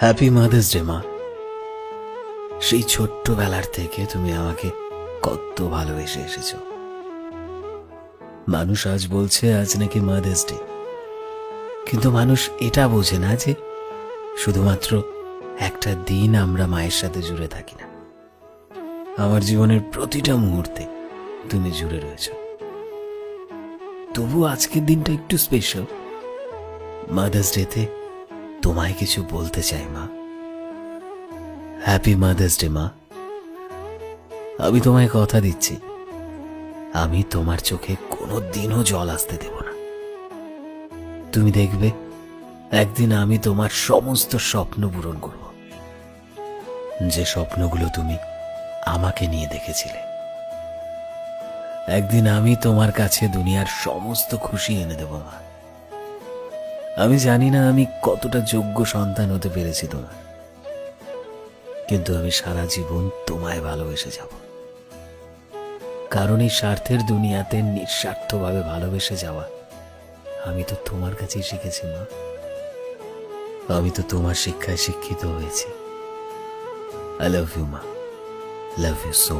Happy mother's day মা। সেই ছোট্টবেলার থেকে তুমি আমাকে কত ভালোবেসে এসেছ। মানুষ আজ বলছে, আজ নাকি মাদার্স ডে কিন্তু মানুষ এটা বোঝে না যে শুধুমাত্র একটা দিন আমরা মায়ের সাথে জুড়ে থাকি না। আমার জীবনের প্রতিটা মুহূর্তে তুমি জুড়ে রয়েছো। তবু আজকের দিনটা একটু স্পেশাল মাদার্স ডেতে তোমায় কিছু বলতে চাই, মা। হ্যাপি মাদার্স ডে মা। আমি তোমায় কথা দিচ্ছি। আমি তোমার চোখে কোনো দিনও জল আসতে দেব না। তুমি দেখবে, একদিন আমি তোমার সমস্ত স্বপ্ন পূরণ করব। যে স্বপ্নগুলো তুমি আমাকে নিয়ে দেখেছিলে। একদিন আমি তোমার কাছে দুনিয়ার সমস্ত খুশি এনে দেব, মা। আমি জানি না আমি কতটা যোগ্য সন্তান হতে পেরেছি তোমার। কিন্তু আমি সারা জীবন তোমায় ভালোবেসে যাব। কারণ এই স্বার্থের দুনিয়াতে নিঃস্বার্থভাবে ভালোবেসে যাওয়া আমি তো তোমার কাছেই শিখেছি, মা। আমি তো তোমার শিক্ষায় শিক্ষিত হয়েছি। আই লাভ ইউ মা। Love you so